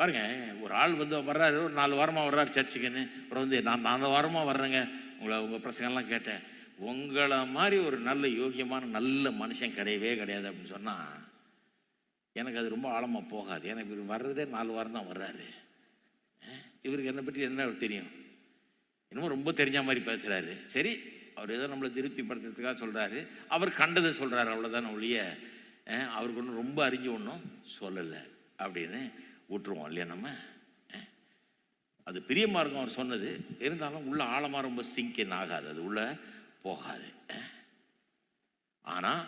பாருங்க ஒரு ஆள் வந்து வர்றாரு ஒரு நாலு வாரமாக வர்றாரு சர்ச்சுக்குன்னு. அப்புறம் வந்து நான் நாலு வாரமாக வர்றேங்க. உங்களை உங்கள் பிரசங்கெல்லாம் கேட்டேன். உங்களை மாதிரி ஒரு நல்ல யோகியமான நல்ல மனுஷன் கிடையவே கிடையாது அப்படின்னு சொன்னால் எனக்கு அது ரொம்ப ஆழமாக போகாது. எனக்கு இவர் வர்றதே நாலு வாரம் தான் வர்றாரு. இவருக்கு என்னை பற்றி என்ன தெரியும்? என்னமோ ரொம்ப தெரிஞ்ச மாதிரி பேசுகிறாரு சரி அவர் ஏதோ நம்மளை திருப்திப்படுத்துறதுக்காக சொல்கிறாரு அவர் கண்டதை சொல்கிறாரு அவ்வளோதான ஒழிய. அவருக்கு ஒன்றும் ரொம்ப அறிஞ்சு ஒன்றும் சொல்லலை அப்படின்னு. விட்டுருவோம் இல்லையா நம்ம? அது பிரியமாக இருக்கும் அவர் சொன்னது. இருந்தாலும் உள்ள ஆழமாக ரொம்ப சிங்கின் ஆகாது. அது உள்ள போகாது. ஆனால்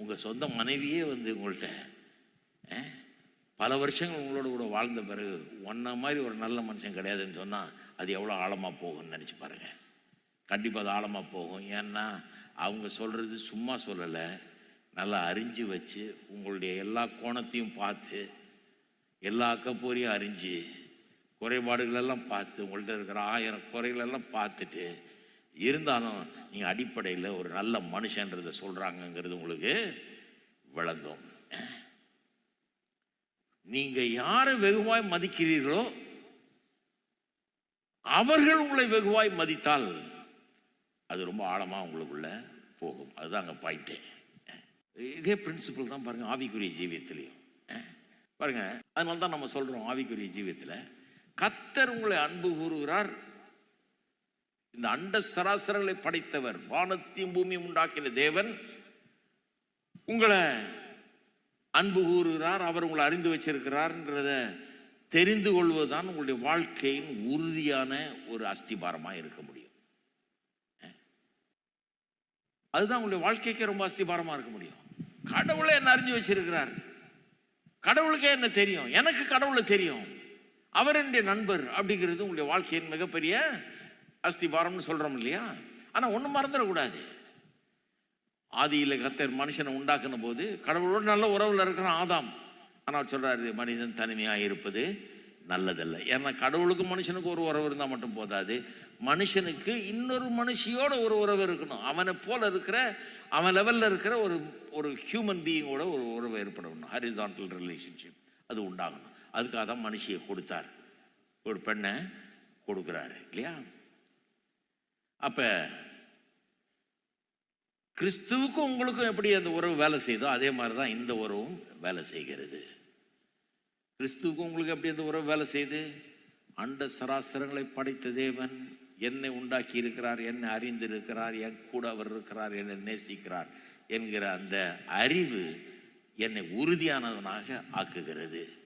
உங்கள் சொந்த மனைவியே வந்து உங்கள்கிட்ட பல வருஷங்கள் உங்களோட கூட வாழ்ந்த பிறகு ஒன்றை மாதிரி ஒரு நல்ல மனுஷன் கிடையாதுன்னு சொன்னால் அது எவ்வளோ ஆழமாக போகும்னு நினச்சி பாருங்கள் கண்டிப்பாக அது ஆழமாக போகும். ஏன்னா அவங்க சொல்கிறது சும்மா சொல்லலை. நல்லா அறிஞ்சு வச்சு உங்களுடைய எல்லா கோணத்தையும் பார்த்து எல்லா கப்பூரையும் அறிஞ்சு குறைபாடுகளெல்லாம் பார்த்து உங்கள்கிட்ட இருக்கிற ஆயிரம் குறைகளெல்லாம் பார்த்துட்டு இருந்தாலும் நீங்கள் அடிப்படையில் ஒரு நல்ல மனுஷன்றதை சொல்கிறாங்கங்கிறது உங்களுக்கு விளங்கும். நீங்கள் யாரை வெகுவாய் மதிக்கிறீர்களோ அவர்கள் உங்களை வெகுவாய் மதித்தால் அது ரொம்ப ஆழமாக உங்களுக்குள்ள போகும். அதுதான் அங்கே பாயிண்ட்டு இதே பிரின்சிபல் தான் பாருங்கள் ஆவிக்குரிய ஜீவியத்திலையும். பாருங்க அதனால தான் நம்ம சொல்றோம் ஆவிக்குரிய ஜீவியத்தில் கத்தர் உங்களை அன்பு கூறுகிறார். இந்த அண்ட சராசரங்களை படைத்தவர் வானத்தையும் பூமியும் உண்டாக்கின தேவன் உங்களை அன்பு கூறுகிறார் அவர் உங்களை அறிந்து வச்சிருக்கிறார்ன்றத தெரிந்து கொள்வதுதான் உங்களுடைய வாழ்க்கையின் உறுதியான ஒரு அஸ்திபாரமாக இருக்க முடியும். அதுதான் உங்களுடைய வாழ்க்கைக்கு ரொம்ப அஸ்திபாரமாக இருக்க முடியும். கடவுளை என்ன அறிஞ்சு வச்சிருக்கிறார்? கடவுளுக்கே என்ன தெரியும்? எனக்கு கடவுளை தெரியும். அவர் என்னுடைய நண்பர் அப்படிங்கிறது உங்களுடைய வாழ்க்கையின் மிகப்பெரிய அஸ்திபாரம்னு சொல்கிறோம் இல்லையா? ஆனால் ஒன்றும் மறந்துடக்கூடாது. ஆதியில் கத்தர் மனுஷனை உண்டாக்குன போது கடவுளோடு நல்ல உறவில் இருக்கிறான் ஆதாம். ஆனால் சொல்கிறாரு மனிதன் தனிமையாக இருப்பது நல்லதல்ல. ஏன்னா கடவுளுக்கு மனுஷனுக்கு ஒரு உறவு இருந்தால் மட்டும் போதாது. மனுஷனுக்கு இன்னொரு மனுஷியோட ஒரு உறவு இருக்கணும். அவனை போல இருக்கிற அவன் லெவலில் இருக்கிற ஒரு ஒரு ஹியூமன் பீயிங்கோட ஒரு உறவு ஏற்படணும். ஹரிசான்டல் ரிலேஷன்ஷிப் அது உண்டாகணும். அதுக்காக தான் மனுஷியை கொடுத்தார். ஒரு பெண்ணை கொடுக்குறாரு. இல்லையா? அப்போ கிறிஸ்துவுக்கும் உங்களுக்கும் எப்படி அந்த உறவு வேலை செய்தோ அதே மாதிரி தான் இந்த உறவும் வேலை செய்கிறது. கிறிஸ்துவுக்கும் உங்களுக்கு எப்படி அந்த உறவு வேலை செய்து அண்ட சராசரங்களை படைத்த தேவன் என்னை உண்டாக்கி இருக்கிறார் என்னை அறிந்திருக்கிறார் என் கூட அவர் இருக்கிறார் என்னை நேசிக்கிறார் என்கிற அந்த அறிவு என்னை உறுதியானவனாக ஆக்குகிறது.